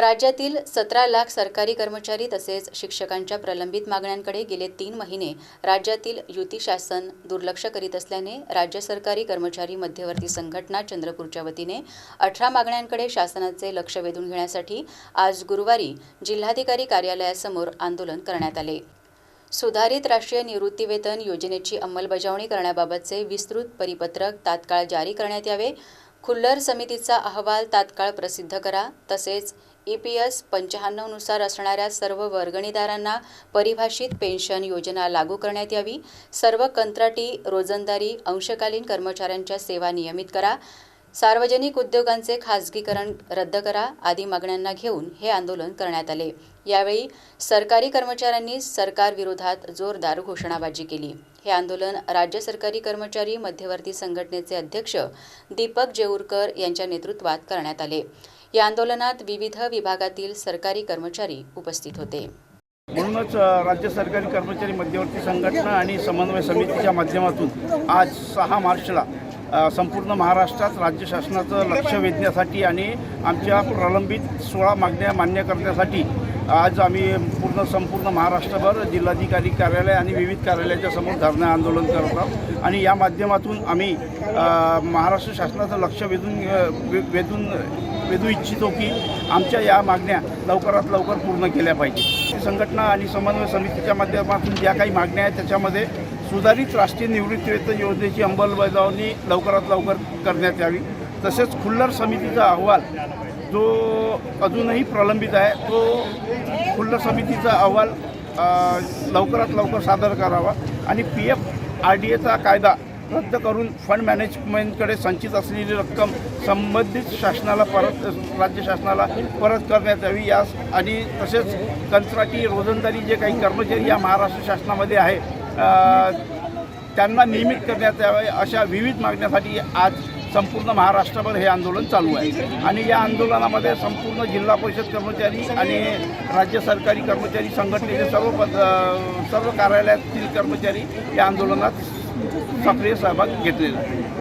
राज्यातील सतरा लाख सरकारी कर्मचारी तसेच शिक्षकांच्या प्रलंबित मागण्यांकडे गेले तीन महिने राज्यातील युती शासन दुर्लक्ष करीत असल्याने राज्य सरकारी कर्मचारी मध्यवर्ती संघटना चंद्रपूरच्या वतीने अठरा मागण्यांकडे शासनाचे लक्ष वेधून घेण्यासाठी आज गुरुवारी जिल्हाधिकारी कार्यालयासमोर आंदोलन करण्यात आले. सुधारित राष्ट्रीय निवृत्तीवेतन योजनेची अंमलबजावणी करण्याबाबतचे विस्तृत परिपत्रक तात्काळ जारी करण्यात यावे. खुल्लर समितीचा अहवाल तात्काळ प्रसिद्ध करा. तसेच ई पी एस पंच्याण्णवनुसार असणाऱ्या सर्व वर्गणीदारांना परिभाषित पेन्शन योजना लागू करण्यात यावी. सर्व कंत्राटी रोजंदारी अंशकालीन कर्मचाऱ्यांच्या सेवा नियमित करा. सार्वजनिक उद्योगांचे खाजगीकरण रद्द करा आदी मागण्यांना घेऊन हे आंदोलन करण्यात आले. यावेळी सरकारी कर्मचाऱ्यांनी सरकारविरोधात जोरदार घोषणाबाजी केली. हे आंदोलन राज्य सरकारी कर्मचारी मध्यवर्ती संघटनेचे अध्यक्ष दीपक जेऊरकर यांच्या नेतृत्वात करण्यात आले. या आंदोलनात विविध विभागातील सरकारी कर्मचारी उपस्थित होते. म्हणूनच राज्य सरकारी कर्मचारी मध्यवर्ती संघटना आणि समन्वय समितीच्या माध्यमातून आज सहा मार्चला संपूर्ण महाराष्ट्रात राज्य शासनाचं लक्ष वेधण्यासाठी आणि आमच्या प्रलंबित सोळा मागण्या मान्य करण्यासाठी आज आम्ही पूर्ण संपूर्ण महाराष्ट्रभर जिल्हाधिकारी कार्यालय आणि विविध कार्यालयाच्या समोर धरणं आंदोलन करत आहोत. आणि या माध्यमातून आम्ही महाराष्ट्र शासनाचं लक्ष वेधून वेधून वेधू इच्छितो की आमच्या या मागण्या लवकरात लवकर पूर्ण केल्या पाहिजे. संघटना आणि समन्वय समितीच्या माध्यमातून ज्या काही मागण्या आहेत त्याच्यामध्ये सुधारित राष्ट्रीय निवृत्तीवेतन योजनेची अंमलबजावणी लवकरात लवकर करण्यात यावी. तसेच खुल्लर समितीचा अहवाल जो अजूनही प्रलंबित आहे तो खुल्ला समितीचा अहवाल लवकरात लवकर सादर करावा आणि पी एफ आर डी एचा कायदा रद्द करून फंड मॅनेजमेंटकडे संचित असलेली रक्कम संबंधित शासनाला परत राज्य शासनाला परत करण्यात यावी. यास आणि तसेच कंत्राटी रोजंदारी जे काही कर्मचारी या महाराष्ट्र शासनामध्ये आहे त्यांना नियमित करण्यात यावे अशा विविध मागण्यासाठी आज संपूर्ण महाराष्ट्रभर हे आंदोलन चालू आहे. आणि या आंदोलनामध्ये संपूर्ण जिल्हा परिषद कर्मचारी आणि राज्य सरकारी कर्मचारी संघटनेचे सर्व पद सर्व कार्यालयातील कर्मचारी या आंदोलनात सक्रिय सहभाग घेतलेला आहे.